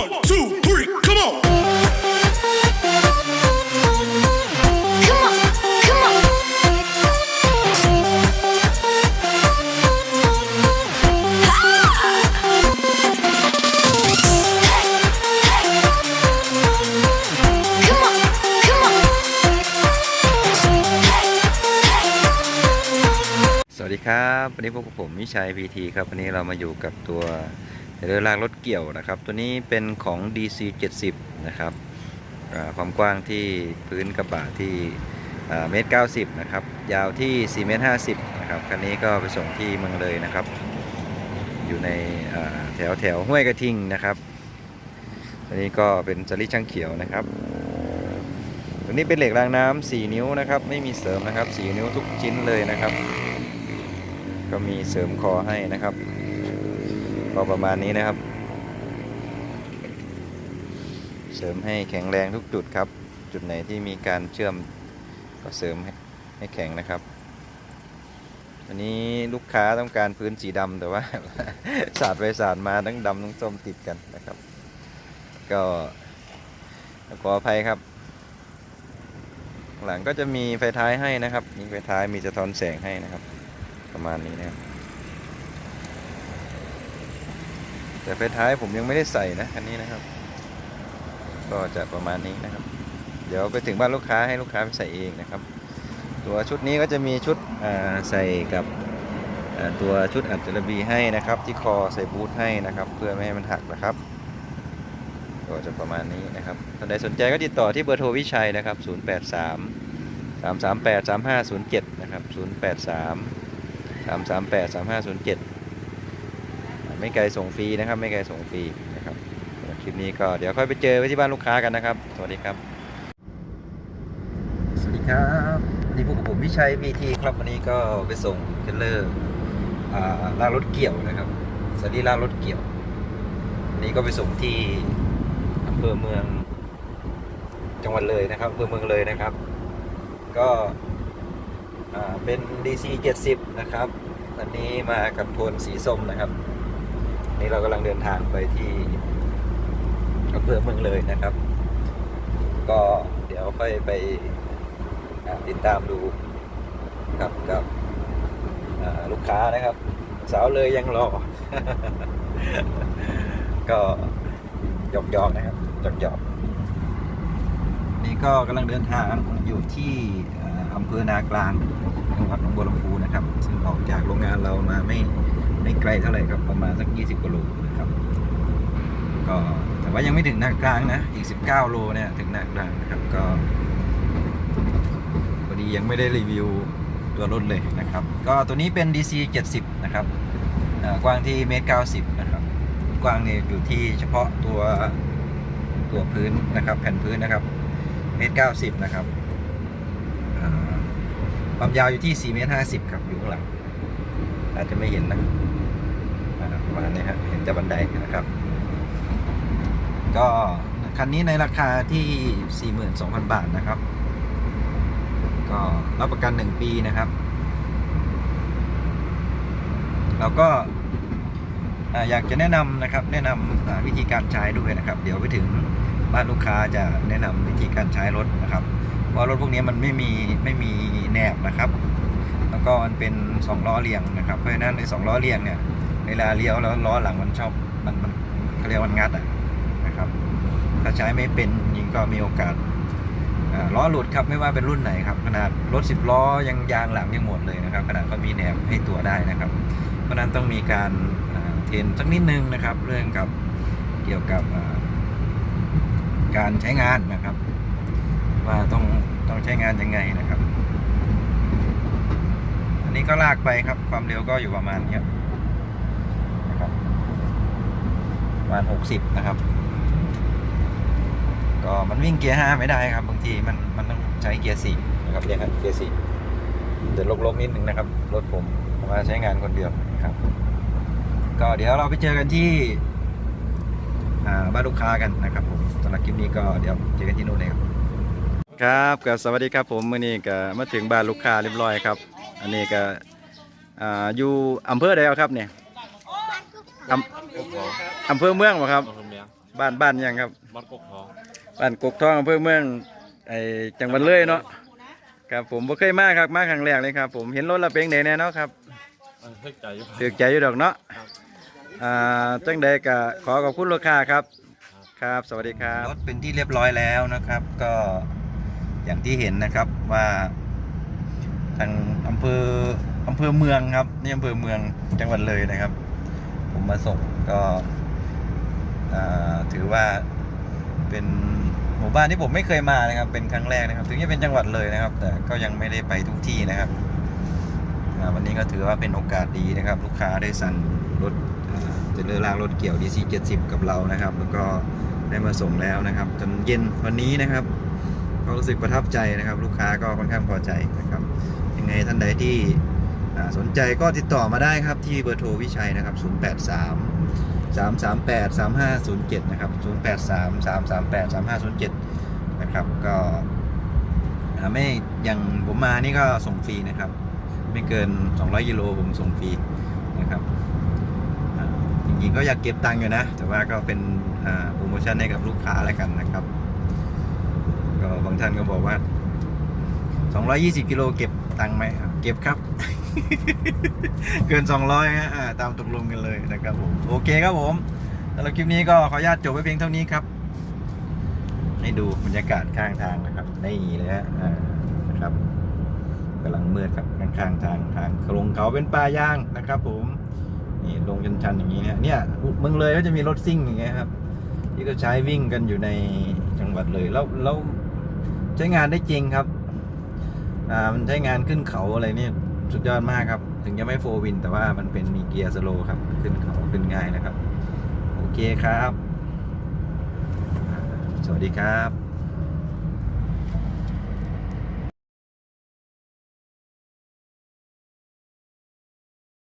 One, two, three, come on. Come on, come on. Come on, come on. สวัสดีครับ วันนี้พบกับผมมิชัย VT ครับ วันนี้เรามาอยู่กับตัว เรือลากรถเกี่ยวนะครับ ตัวนี้เป็นของ DC 70 นะครับความกว้างที่พื้นกระบะที่เมตร 90 นะครับ ยาวที่ 4 เมตร 50 นะครับ คันนี้ก็ไปส่งที่เมืองเลยนะครับ อยู่ในแถวแถวห้วยกระทิงนะครับ ตัวนี้ก็เป็นสลิช่างเขียวนะครับ ตัวนี้เป็นเหล็กรางน้ำ4นิ้วนะครับ ไม่มีเสริมนะครับ 4 นิ้วทุกชิ้นเลยนะครับ ก็มีเสริมคอให้นะครับ ก็ประมาณนี้นะครับ เสริมให้แข็งแรงทุกจุดครับ จุดไหนที่มีการเชื่อมก็เสริมให้ใหแข็งนะครับ อันนี้ลูกค้าต้องการพื้นสีดำแต่ว่า สาดไปสาดมาทั้งดำทั้งส้มติดกันนะครับ ก็ขออภัยครับ หลังก็จะมีไฟท้ายให้นะครับ มีไฟท้ายมีสะท้อนแสงให้นะครับ ประมาณนี้นะครับ แต่ไฟท้ายผมยังไม่ได้ใส่นะคันนี้นะครับ ก็จะประมาณนี้นะครับ เดี๋ยวไปถึงบ้านลูกค้าให้ลูกค้าไปใส่เองนะครับ ตัวชุดนี้ก็จะมีชุดใส่กับตัวชุดอัดจระบีให้นะครับ ที่คอใส่บูทให้นะครับ เพื่อไม่ให้มันหักนะครับก็จะประมาณนี้นะครับท่านใดสนใจก็ติดต่อที่เบอร์โทรวิชัยนะครับ 083 338 3507 นะครับ 083 338 3507 ไม่ไกลส่งฟรีนะครับ ไม่ไกลส่งฟรีนะครับคลิปนี้ก็เดี๋ยวค่อยไปเจอไว้ที่บ้านลูกค้ากันนะครับ สวัสดีครับ สวัสดีครับวันนี่พวกบผมวิชัย VT ครับวันนี้ก็ไปส่งเทรลเลอร์ลากรถเกี่ยวนะครับสวัสดีลากรถเกี่ยววันนี้ก็ไปส่งที่อำเภอเมืองจังหวัดเลยนะครับอำเภอเมืองเลยนะครับ ก็เป็น DC 70 นะครับอันนี้มากับโทนสีส้มนะครับ นี่เรากำลังเดินทางไปที่อำเภอเมืองเลยนะครับ ก็เดี๋ยวค่อยไปติดตามดูครับกับลูกค้านะครับ สาวเลยยังรอ ก็หยอกๆนะครับหยอกๆนี่ก็กำลังเดินทางอยู่ที่เอ่ออำเภอนากลางจังหวัดหนองบัวลำพูนะครับ ซึ่งออกจากโรงงานเรามาไม่ ไม่ไกลเท่าไหร่ครับประมาณสัก 20กิโลนะครับก็แต่ว่ายังไม่ถึงนากลางนะอีก 19 โลเนี่ยถึงนากลางนะครับก็พอดียังไม่ได้รีวิวตัวรถเลยนะครับ ก็ตัวนี้เป็น DC 70 นะครับกว้างที่เมตร90 นะครับ กว้างเนี่ยอยู่ที่เฉพาะตัวตัวพื้นนะครับ แผ่นพื้นนะครับเมตรเก้าสิบนะครับความยาวอยู่ที่4เมตรห้าสิบครับอยู่ข้างหลังอาจจะไม่เห็นนะ ประมาณนี้ครับเห็นจากบันไดนะครับ ก็คันนี้ในราคาที่ 42,000 บาทนะครับ ก็รับประกัน 1 ปีนะครับเราก็อยากจะแนะนำนะครับ แนะนำวิธีการใช้ด้วยนะครับ เดี๋ยวไปถึงบ้านลูกค้าจะแนะนำวิธีการใช้รถนะครับเพราะรถพวกนี้มันไม่มีไม่มีแหนบนะครับ แล้วก็มันเป็นสองล้อเรียงนะครับ เพราะฉะนั้นในสองล้อเรียงเนี่ย เวลาเลี้ยวแล้วล้อหลังมันชอบมันมันเขาเรียกว่ามันงัดอะนะครับ ถ้าใช้ไม่เป็นยิงก็มีโอกาสล้อหลุดครับไม่ว่าเป็นรุ่นไหนครับ ขนาดรถ10ล้อยังยางหลังยังหมดเลยนะครับ ขนาดเขามีแหนบให้ตัวได้นะครับ เพราะนั้นต้องมีการเทรนสักนิดนึงนะครับ เรื่องกับเกี่ยวกับการใช้งานนะครับ ว่าต้องต้องใช้งานยังไงนะครับ อันนี้ก็ลากไปครับความเร็วก็อยู่ประมาณนี้ครับ ประมาณหกสิบนะครับ ก็มันวิ่งเกียร์ห้าไม่ได้ครับ บางทีมันมันต้องใช้เกียร์สี่นะครับเนี่ยครับเกียร์สี่เดี๋ยวลกๆนิดนึงนะครับ รถผมมาใช้งานคนเดียวนะครับ ก็เดี๋ยวเราไปเจอกันที่อ่าบ้านลูกค้ากันนะครับผมสำหรับคลิปนี้ก็เดี๋ยวเจอกันที่นู่นเลยครับครับก็สวัสดีครับผมมื่อนี้ก็มาถึงบ้านลูกค้าเรียบร้อยครับ อันนี้ก็อ่าอยู่อำเภอใดครับเนี่ยอำ อำเภอเมืองบ่ครับบ้านบ้านยังครับ บ้านกกทองบ้านกกทองอำเภอเมืองไอจังหวัดเลยเนาะครับผมบ่เคยมาครับมาครั้งแรกเลยครับ ผมเห็นรถและเพลงไหนแน่เนาะครับเออเฮ้ยใจอยู่ ถือใจอยู่ดอกเนาะครับ อ่าจังใดก็ขอขอบคุณลูกค้าครับ ครับ สวัสดีครับ รถเป็นที่เรียบร้อยแล้วนะครับ ก็อย่างที่เห็นนะครับว่าทางอำเภออำเภอเมืองครับนี่อำเภอเมืองจังหวัดเลยนะครับ ผมมาส่งก็อ่า ถือว่าเป็นหมู่บ้านที่ผมไม่เคยมานะครับ เป็นครั้งแรกนะครับ ถึงจะเป็นจังหวัดเลยนะครับ แต่ก็ยังไม่ได้ไปทุกที่นะครับวันนี้ก็ถือว่าเป็นโอกาสดีนะครับ ลูกค้าได้สั่งรถเจะเลือรางรถเกี่ยว DC 70 กับเรานะครับ แล้วก็ได้มาส่งแล้วนะครับ จนเย็นวันนี้นะครับก็รู้สึกประทับใจนะครับ ลูกค้าก็ค่อนข้างพอใจนะครับยังไงท่านใดที่สนใจก็ติดต่อมาได้ครับที่เบอร์โทรวิชัยนะครับ 083 338 3507 นะครับ 083 338 3507 นะครับ ก็อ่าไม่อย่างผมมานี่ก็ส่งฟรีนะครับ ไม่เกิน 200กิโลผมส่งฟรีนะครับจริงๆก็อยากเก็บตังค์อยู่นะ แต่ว่าก็เป็นโปรโมชั่นให้กับลูกค้าแล้วกันนะครับ ก็บางท่านก็บอกว่า 220 กิโลเก็บตังค์ไหมครับเก็บครับ เกิน 200ฮะอ่าตามตกลงกันเลยนะครับผมโอเคครับผมสำหรับคลิปนี้ก็ขออนุญาตจบไว้เพียงเท่านี้ครับ ให้ดูบรรยากาศข้างทางนะครับนี่เลยฮะนะครับกำลังมืดครับข้างข้างทางทางลงเขาเป็นป่ายางนะครับ ผมนี่ลงชันๆอย่างนี้เนี่ยเนี่ยเมืองเลยก็จะมีรถซิ่งอย่างเงี้ยครับ ที่ก็ใช้วิ่งกันอยู่ในจังหวัดเลยแล้วแล้วใช้งานได้จริงครับอ่ามันใช้งานขึ้นเขาอะไรเนี่ย สุดยอดมากครับ ถึงจะไม่โฟวิน แต่ว่ามันเป็นมีเกียร์สโลว์ครับ ขึ้นเขาขึ้นง่ายนะครับ โอเคครับ สวัสดีครับ